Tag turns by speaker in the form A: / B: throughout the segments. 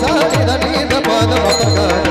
A: సారి పాదమ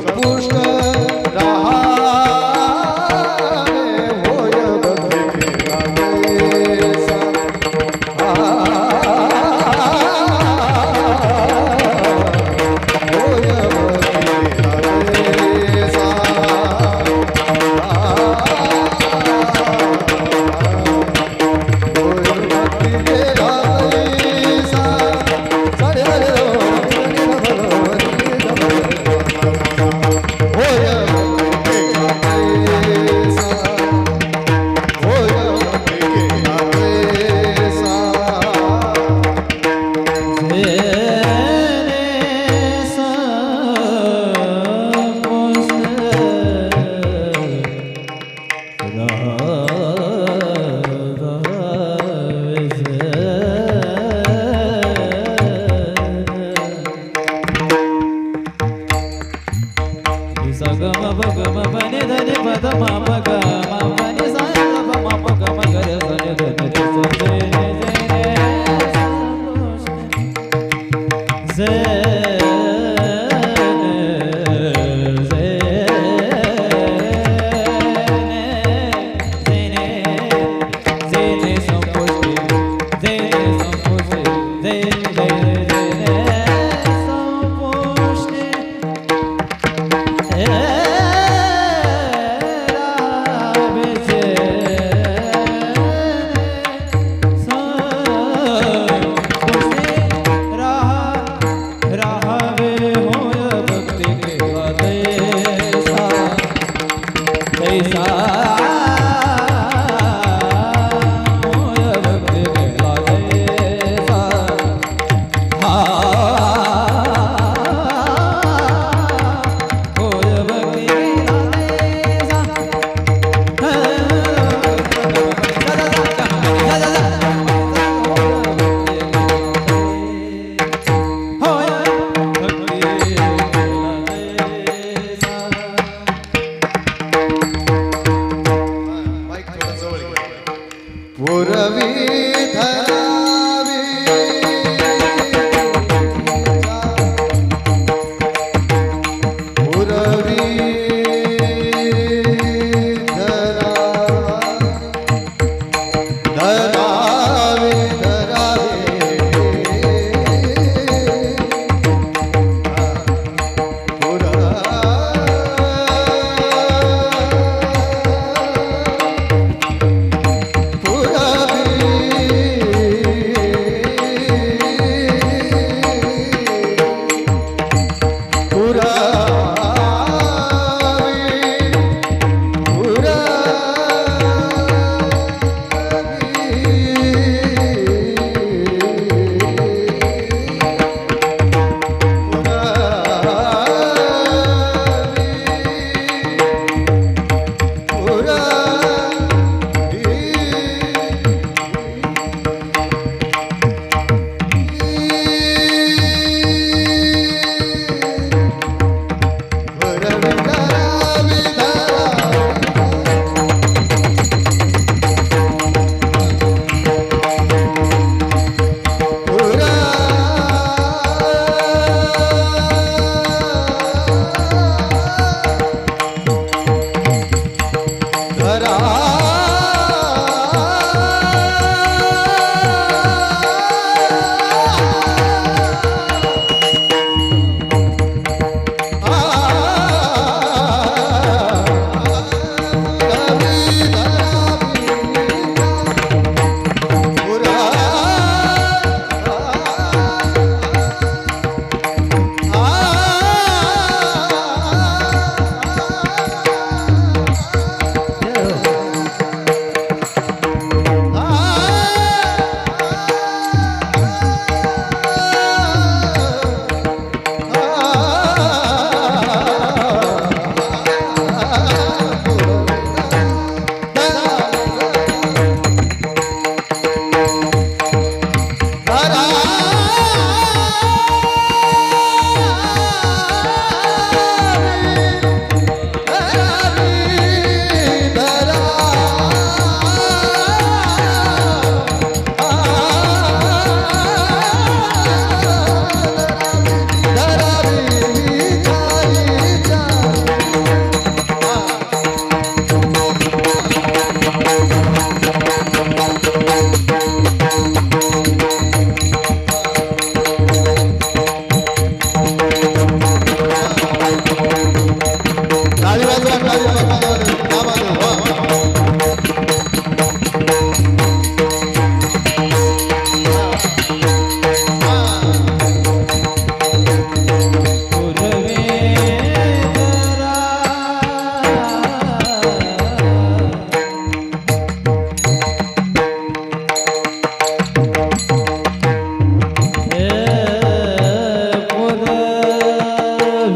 A: puxa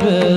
A: Never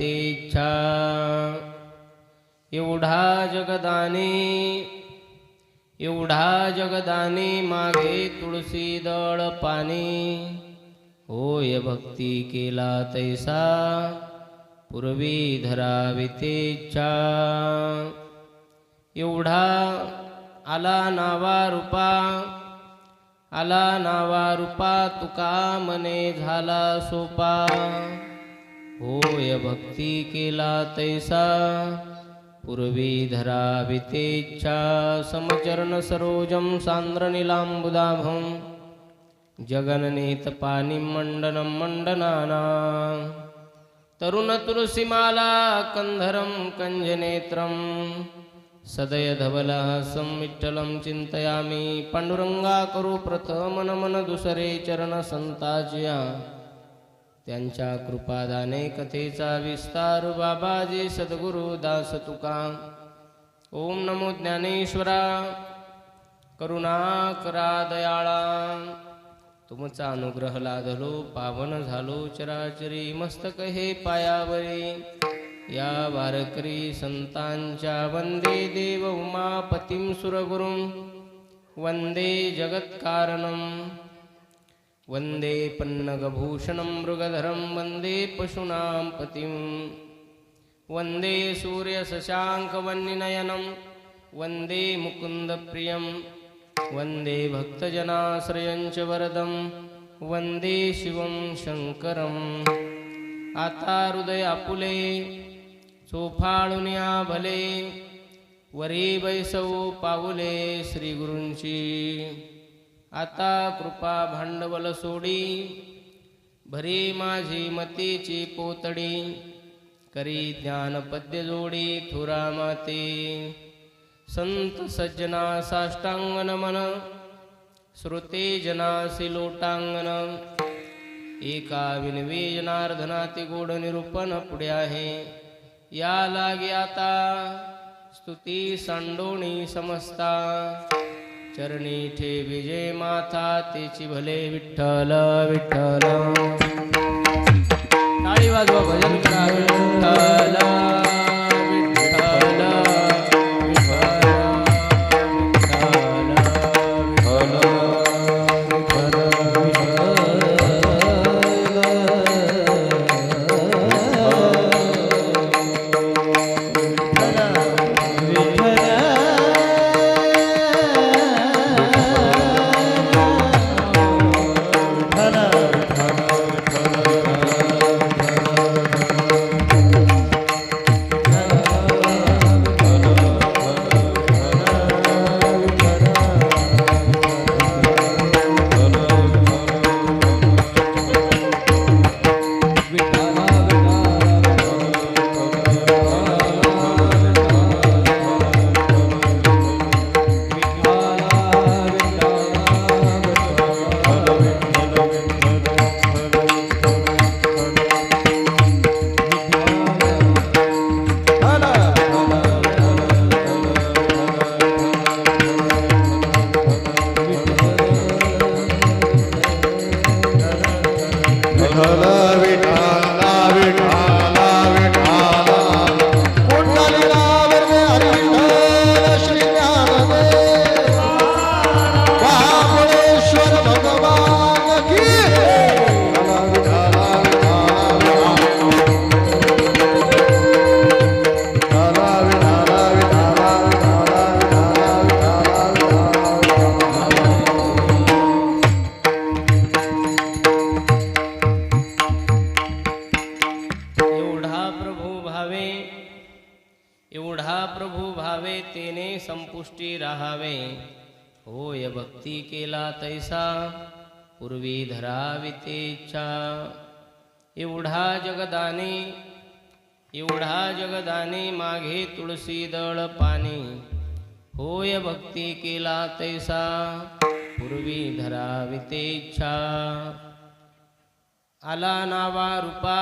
A: इच्छा। एवढा
B: जगदाने एवढा जगदाने मागे तुळशी दळ पाणी होय भक्ती केला तैसा पूर्वी धरावितेच्छा एवढा आला नावा रूपा आला नावा रूपा तुका मने झाला सोपा। होय भक्ती केला तैसा पूर्वी धरावी तेच्छा समचरण सरोजं सान्द्रनिलाम्बुदाभं जगननेतपानिं मण्डनं मण्डनानां। तरुणतुलसीमाला कन्धरं कञ्जनेत्रं सदय धवलहसं विठ्ठलं चिन्तयामि पाण्डुरङ्गा करू प्रथम त्यांच्या कृपादाने कथेचा विस्तार बाबाजी सद्गुरु दास तुका ओम नमो ज्ञानेश्वरा. करुणा करा दयाळा तुमचा अनुग्रह लाधलो पावन झालो चराचरी मस्तक हे पायावरी. या वारकरी संतांच्या वंदे देव उमापतीं सुरगुरुं. वंदे जगत्कारणं वन्दे पन्नगभूषणं मृगधरं वन्दे पशूनां पतिं। वन्दे सूर्यशशाङ्कवन्निनयनं वन्दे मुकुन्दप्रियं वन्दे भक्तजनाश्रयं च वरदं वन्दे शिवं शङ्करम्। आता हृदय आपुले चोफाळुनिया भले वरी बैसव पाऊले श्रीगुरूंची। आता कृपा भांडवल सोडी भरी माझी मतीची पोतडी करी ज्ञान पद्य जोडी थुरा माते. संत सज्जना साष्टांगन मन श्रुते जनासी लोटांगन. एका विनवी जनार्दनाती गोड निरूपण पुढे आहे. या लागे आता स्तुती सांडोणी समस्ता. चरणी ठे विजय माथा तेची भले विठ्ठल विठ्ठल. टाळी वाजवा भजन विठ्ठल. संपुष्टी राहावे। होय भक्ती केला तैसा पूर्वी धरावी एवढा जगदाने एवढा जगदाने मागे तुळशी दळ पाणी होय भक्ती केला तैसा पूर्वी धरावी इच्छा। आला नावा रूपा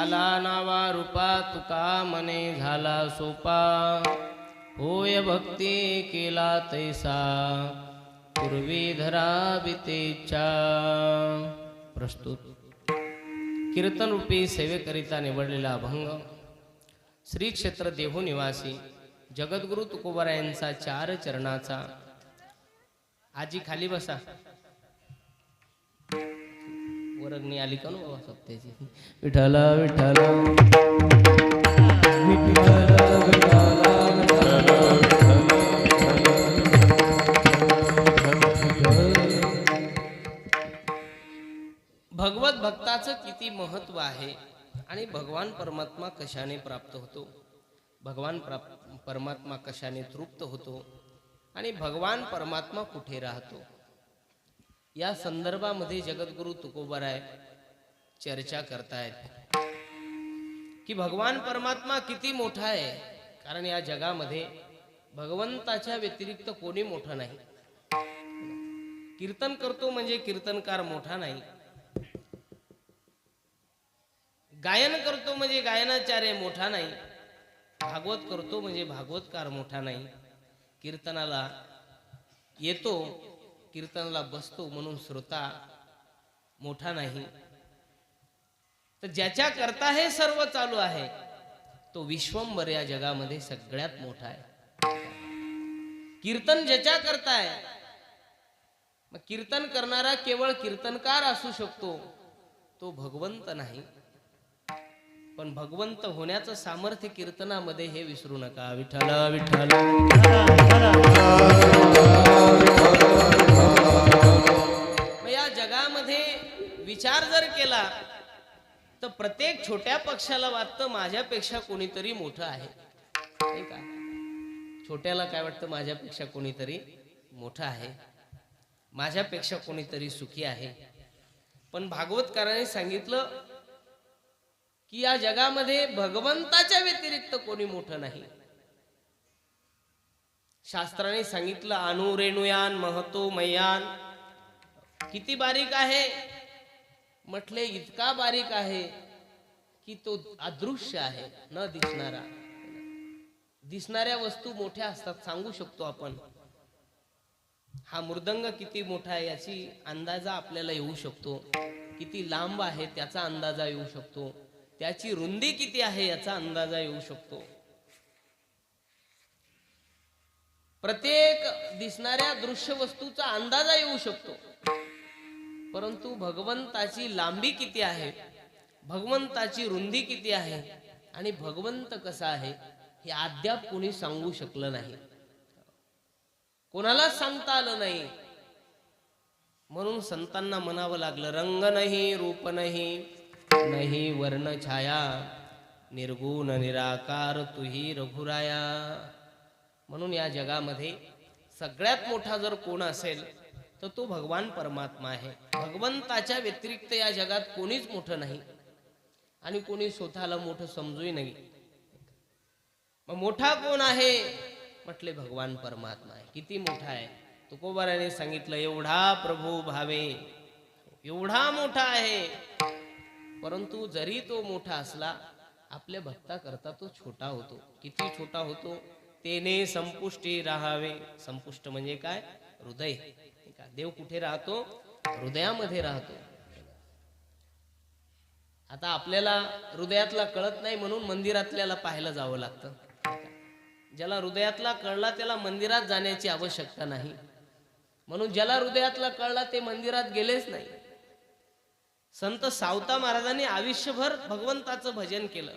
B: आला नावा रूपा तुका मने झाला सोपा। होय भक्ती केला तैसा पूर्वी धरावी प्रस्तुत. कीर्तन रूपी सेवेकरिता निवडलेला अभंग श्री क्षेत्र देहू निवासी जगद्गुरु तुकोबरायांचा चार चरणाचा. आजी खाली बसा. वरगणी आली का नो बाबा सप्त्याची विठाला विठाला भगवत भक्ताचं किती महत्त्व आहे आणि भगवान परमात्मा कशाने प्राप्त होतो? भगवान परमात्मा कशाने तृप्त होतो? आणि भगवान परमात्मा कुठे राहतो? या संदर्भामध्ये जगद्गुरु तुकोबराय चर्चा करतायत की भगवान परमात्मा किती मोठा आहे? कारण या जगामध्ये भगवंताच्या व्यतिरिक्त कोणी मोठा नाही. कीर्तन करतो म्हणजे कीर्तनकार मोठा नाही. गायन करतो म्हणजे गायनाचार्य मोठा नाही. भागवत करतो म्हणजे भागवतकार मोठा नाही. कीर्तनाला येतो कीर्तनाला बसतो म्हणून श्रोता मोठा नाही. तर ज्याच्या करता हे सर्व चालू आहे तो विश्वंभर या जगामध्ये सगळ्यात मोठा आहे. कीर्तन ज्याच्या करताय मग कीर्तन करणारा केवळ कीर्तनकार असू शकतो तो भगवंत नाही. पण भगवंत होण्याचं सामर्थ्य कीर्तनामध्ये हे विसरू नका. विठ्ठल विठ्ठल. मग या जगामध्ये विचार जर केला तर प्रत्येक छोट्या पक्षाला वाटतं माझ्यापेक्षा कोणीतरी मोठं आहे. नाही का? छोट्याला काय वाटतं? माझ्यापेक्षा कोणीतरी मोठं आहे. माझ्यापेक्षा कोणीतरी सुखी आहे. पण भागवतकाराने सांगितलं की या जगामध्ये भगवंताच्या व्यतिरिक्त कोणी मोठं नाही. शास्त्राने सांगितलं अनु रेणुयान महतो मयान. किती बारीक आहे? म्हटले इतका बारीक आहे की तो अदृश्य आहे न दिसणारा. दिसणाऱ्या वस्तू मोठ्या असतात सांगू शकतो आपण. हा मृदंग किती मोठा आहे याची अंदाजा आपल्याला येऊ शकतो. किती लांब आहे त्याचा अंदाजा येऊ शकतो. त्याची रुंदी किती आहे याचा अंदाजा येऊ शकतो. प्रत्येक दिसणाऱ्या दृश्य वस्तूचा अंदाजा येऊ शकतो. परंतु भगवंताची लांबी किती आहे भगवंताची रुंदी किती आहे आणि भगवंत कसा आहे हे अद्याप कोणी सांगू शकलं नाही. कोणालाच सांगता आलं नाही. म्हणून संतांना म्हणावं लागलं रंग नाही रूप नाही नाही वर्ण छाया निर्गुण निराकार तुही रघुराया. म्हणून या जगामध्ये सगळ्यात मोठा जर कोण असेल तर तो भगवान परमात्मा आहे. भगवंताच्या व्यतिरिक्त या जगात कोणीच मोठं नाही. आणि कोणी स्वतःला मोठं समजूही नाही. मग मोठा कोण आहे? म्हटले भगवान परमात्मा आहे. किती मोठा आहे? तुकोबाराने सांगितलं एवढा प्रभू भावे एवढा मोठा आहे. परंतु जरी तो मोठा असला आपल्या भक्ता करता तो छोटा होतो. किती छोटा होतो? तेने संपुष्टी राहावे. संपुष्ट म्हणजे काय? हृदय. देव कुठे राहतो? हृदयामध्ये राहतो. आता आपल्याला हृदयातला कळत नाही म्हणून मंदिरातल्याला पाहायला जावं लागतं. ज्याला हृदयातला कळला त्याला मंदिरात जाण्याची आवश्यकता नाही. म्हणून ज्याला हृदयातला कळला ते मंदिरात गेलेच नाही. संत सावता महाराजांनी आयुष्यभर भगवंताचं भजन केलं.